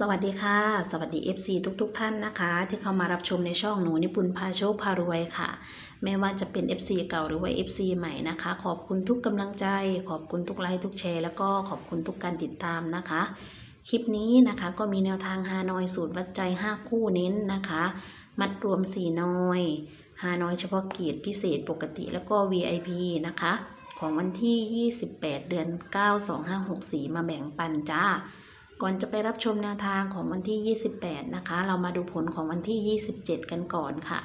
สวัสดีค่ะ สวัสดี FC ทุกๆทท่านนะคะ ที่เข้ามารับชมในช่องหนูนิปุนพาโชคพารวยค่ะ ไม่ว่าจะเป็น FC เก่าหรือว่า FC ใหม่นะคะ ขอบคุณทุกกำลังใจ ขอบคุณทุกไลค์ทุกแชร์แล้วก็ขอบคุณทุกการติดตามนะคะ คลิปนี้นะคะก็มีแนวทางฮานอยสูตรวัดใจ 5 คู่เน้นนะคะ มัดรวม 4นอยฮานอยเฉพาะกิจพิเศษปกติแล้วก็ VIP นะคะ ของวันที่ 28 เดือน 9 2564 มาแบ่งปันจ้า ก่อนจะไปรับชมแนวทางของวันที่ 28 นะคะ เรามาดูผลของวันที่ 27 กันก่อนค่ะ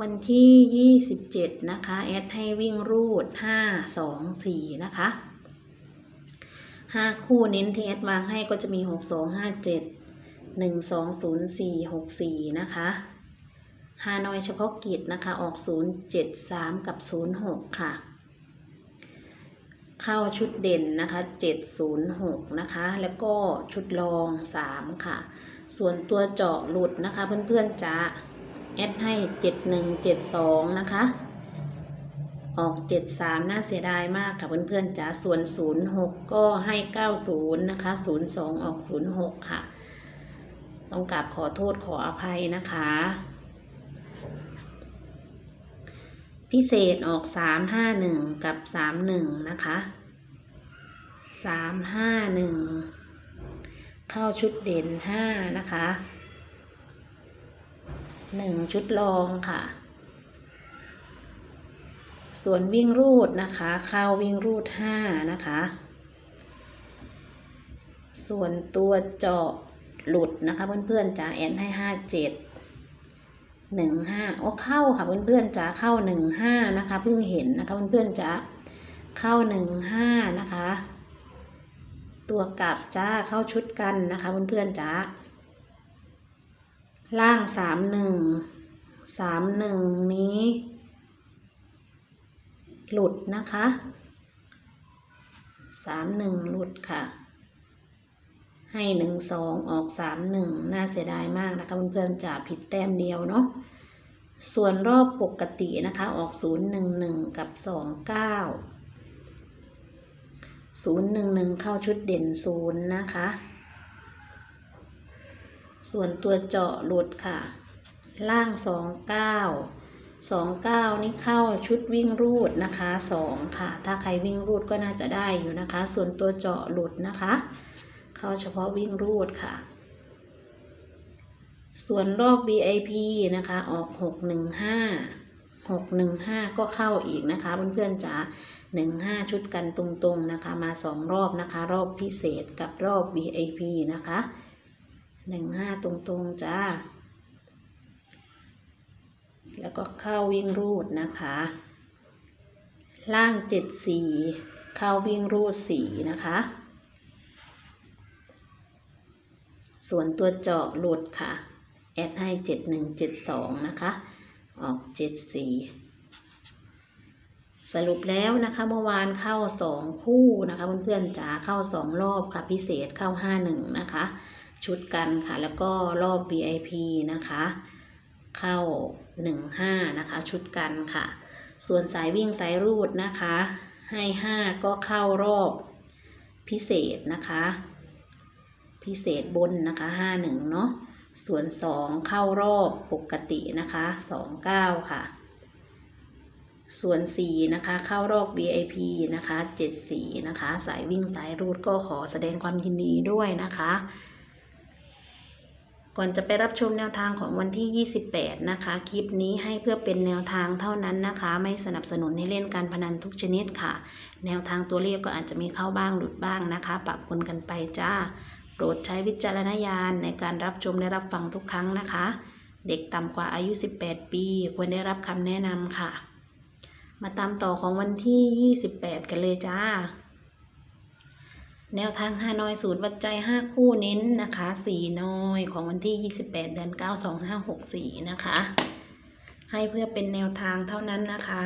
วันที่ 27 นะคะแอดให้วิ่งรูด 5 2 4 นะคะ 5 คู่เน้นที่แอดวางให้ก็จะมี 6 2 5 7 1 2 0 4 6 4 นะคะฮานอยเฉพาะกิจนะคะ ออก 0 7 3 กับ 0 6 ค่ะ เข้าชุดเด่นนะคะ706นะคะ แล้วก็ชุดรอง 3 ค่ะ ส่วนตัวเจาะหลุดนะคะ เพื่อนๆจะแอดให้ 7172 นะคะ ออก 73 น่าเสียดายมากค่ะเพื่อนๆจ๋าส่วน 06 ก็ให้ 90 นะคะ 02 ออก 06 ค่ะ ต้องกราบขอโทษขออภัยนะคะ พิเศษออกสามห้าหนึ่งกับสามหนึ่งนะคะสามห้าหนึ่งเข้าชุดเด่นห้านะคะหนึ่งชุดรองค่ะ ส่วนวิ่งรูดนะคะเข้าวิ่งรูดห้านะคะ ส่วนตัวเจาะหลุดนะคะเพื่อนๆจะแอนให้ห้าเจ็ด หนึ่งห้าโอ้เข้าค่ะเพื่อนๆจ๋าเข้าหนึ่งห้านะคะเพิ่งเห็นนะคะเพื่อนๆจ๋าเข้าหนึ่งห้านะคะ ตัวกลับจ้าเข้าชุดกันนะคะเพื่อนๆจ๋าล่างสามหนึ่งสามหนึ่งนี้ หลุดนะคะสามหนึ่งหลุดค่ะ ให้หนึ่งสองออกสามหนึ่งน่าเสียดายมากนะคะเพื่อนๆจะผิดแต้มเดียวเนาะส่วนรอบปกตินะคะออกศูนย์หนึ่งหนึ่งกับสองเก้าศูนย์หนึ่งหนึ่งเข้าชุดเด่นศูนย์นะคะ ส่วนตัวเจาะหลุดค่ะ ล่างสองเก้าสองเก้านี่เข้าชุดวิ่งรูดนะคะสองค่ะ ถ้าใครวิ่งรูดก็น่าจะได้อยู่นะคะ ส่วนตัวเจาะหลุดนะคะ เข้าเฉพาะวิ่งรูดค่ะ ส่วนรอบ VIP นะคะ ออก 615 615 ก็เข้าอีกนะคะเพื่อนๆจ๋า15 ชุดกันตรงๆนะคะ มาสองรอบนะคะ รอบพิเศษกับรอบ VIP นะคะ 15 ตรงๆจ้า แล้วก็เข้าวิ่งรูดนะคะ ล่าง 74 เข้าวิ่งรูด 4 นะคะ ส่วนตัวเจาะหลุดค่ะ แอดให้เจ็ดหนึ่งเจ็ดสองนะคะ ออกเจ็ดสี่สรุปแล้วนะคะเมื่อวานเข้าสองคู่นะคะเพื่อนๆจ๋าเข้าสองรอบค่ะพิเศษเข้าห้าหนึ่งนะคะ ชุดกันค่ะ แล้วก็รอบ VIP นะคะ เข้าหนึ่งห้านะคะ ชุดกันค่ะ ส่วนสายวิ่งสายรูดนะคะ ให้ห้าก็เข้ารอบพิเศษนะคะ พิเศษบนนะคะห้าหนึ่งเนาะส่วนสองเข้ารอบปกตินะคะสองเก้าค่ะ ส่วนสี่นะคะเข้ารอบ VIP นะคะเจ็ดสี่นะคะสายวิ่งสายรูดก็ขอแสดงความยินดีด้วยนะคะก่อนจะไปรับชมแนวทางของวันที่ 28 นะคะ คลิปนี้ให้เพื่อเป็นแนวทางเท่านั้นนะคะ ไม่สนับสนุนให้เล่นการพนันทุกชนิดค่ะ แนวทางตัวเลขก็อาจจะมีเข้าบ้างหลุดบ้างนะคะ ปรับปนกันไปจ้า โปรดใช้วิจารณญาณในการรับชมและรับฟังทุกครั้งนะคะ เด็กต่ำกว่าอายุ 18 ปี ควรได้รับคำแนะนำค่ะ มาตามต่อของวันที่ 28 กันเลยจ้า แนวทางฮานอยสูตรวัดใจ 5 คู่เน้นนะคะ4น้อยของวันที่ 28 เดือน 9 2564 นะคะ ให้เพื่อเป็นแนวทางเท่านั้นนะคะ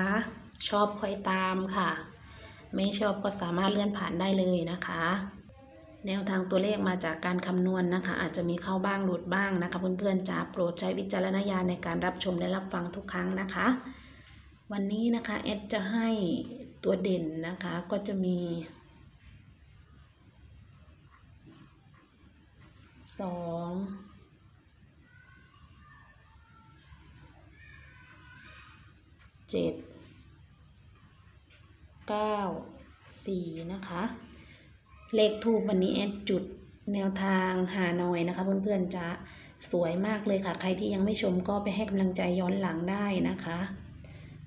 ชอบค่อยตามค่ะ ไม่ชอบก็สามารถเลื่อนผ่านได้เลยนะคะ แนวทางตัวเลขมาจากการคำนวณนะคะ อาจจะมีเข้าบ้างหลุดบ้างนะคะ เพื่อนๆจะโปรดใช้วิจารณญาณในการรับชมและรับฟังทุกครั้งนะคะ วันนี้นะคะเอดจะให้ตัวเด่นนะคะก็จะมีสองเจ็ดเก้าสี่นะคะ เลขทูปวันนี้แอดจุดแนวทางหาหน่อยนะคะเพื่อนๆจะสวยมากเลยค่ะ ใครที่ยังไม่ชมก็ไปให้กำลังใจย้อนหลังได้นะคะ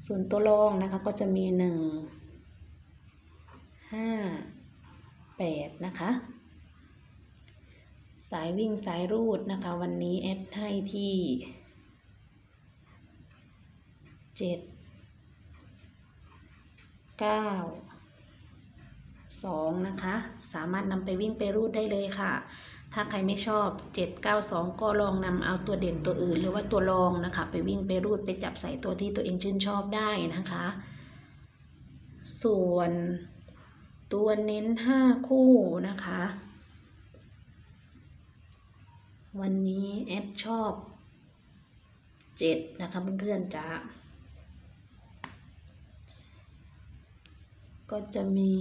ส่วนตัวรองนะคะก็จะมีหนึ่งห้าแปดนะคะ สายวิ่งสายรูดนะคะ วันนี้แอดให้ที่เจ็ดเก้า สองนะคะ สามารถนำไปวิ่งไปรูดได้เลยค่ะ ถ้าใครไม่ชอบเจ็ดเก้าสองก็ลองนำเอาตัวเด่นตัวอื่น หรือว่าตัวรองนะคะ ไปวิ่งไปรูดไปจับใส่ตัวที่ตัวเองชื่นชอบได้นะคะ ส่วนตัวเน้นห้าคู่นะคะ วันนี้แอดชอบเจ็ดนะคะเพื่อนๆจ้าก็จะมี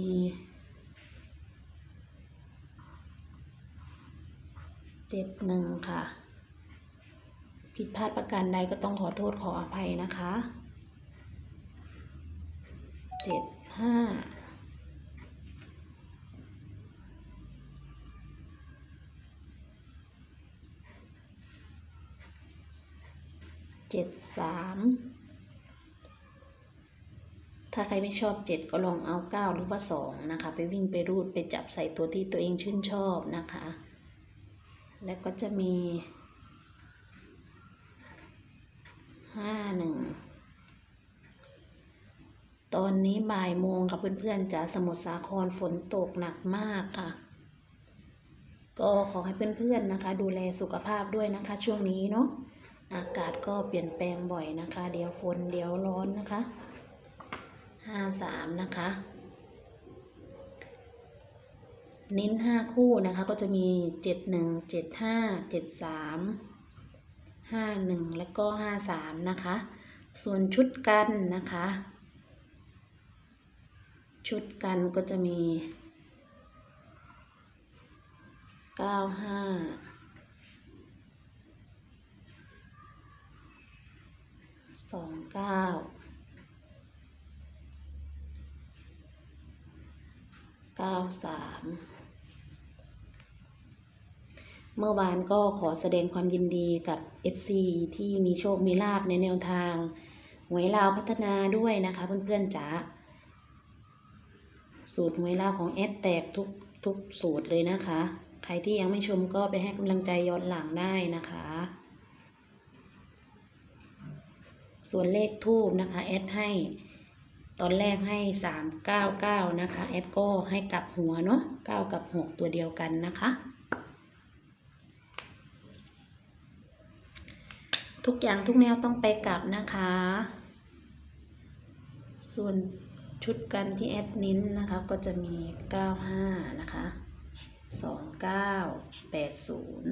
เจ็ดหนึ่งค่ะ ผิดพลาดประการใดก็ต้องขอโทษขออภัยนะคะเจ็ดห้าเจ็ดสามถ้าใครไม่ชอบเจ็ดก็ลองเอาเก้าหรือว่าสองนะคะ ไปวิ่งไปรูดไปจับใส่ตัวที่ตัวเองชื่นชอบนะคะ แล้วก็จะมีห้าหนึ่งตอนนี้บ่ายโมงค่ะเพื่อนๆจาสมุทรสาครฝนตกหนักมากค่ะ ก็ขอให้เพื่อนๆนะคะ ดูแลสุขภาพด้วยนะคะ ช่วงนี้เนาะอากาศก็เปลี่ยนแปลงบ่อยนะคะ เดี๋ยวฝนเดี๋ยวร้อนนะคะห้าสามนะคะ เน้นห้าคู่นะคะ ก็จะมีเจ็ดหนึ่งเจ็ดห้าเจ็ดสามห้าหนึ่งแล้วก็ห้าสามนะคะ ส่วนชุดกันนะคะ ชุดกันก็จะมีเก้าห้าสองเก้าเก้าสาม เมื่อวานก็ขอแสดงความยินดีกับ FC ที่มีโชคมีลาบในแนวทางหวยลาวพัฒนาด้วยนะคะเพื่อนๆจ๋าสูตรหวยลาวของแอดแตกทุกทุกสูตรเลยนะคะ ใครที่ยังไม่ชมก็ไปให้กำลังใจย้อนหลังได้นะคะ ส่วนเลขทูบนะคะแอดให้ตอนแรกให้สามเก้าเก้านะคะแอดก็ให้กลับหัวเนาะเก้ากับหกตัวเดียวกันนะคะ ทุกอย่างทุกแนวต้องไปกลับนะคะ ส่วนชุดกันที่แอดนิ้นนะคะก็จะมีเก้าห้านะคะสองเก้าแปดศูนย์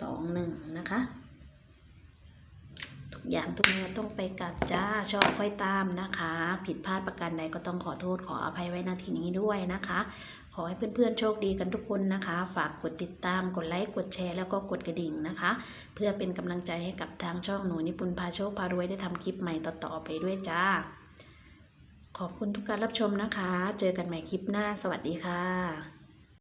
สองหนึ่งนะคะ ทุกอย่างทุกแนวต้องไปกลับจ้า ชอบค่อยตามนะคะ ผิดพลาดประการใดก็ต้องขอโทษขออภัยไว้ณที่นี้ด้วยนะคะ ขอให้เพื่อนๆโชคดีกันทุกคนนะคะ ฝากกดติดตามกดไลค์กดแชร์แล้วก็กดกระดิ่งนะคะ เพื่อเป็นกำลังใจให้กับทางช่องหนูนิพุนพาโชคพารวยได้ทำคลิปใหม่ต่อๆไปด้วยจ้า ขอบคุณทุกการรับชมนะคะ เจอกันใหม่คลิปหน้า สวัสดีค่ะ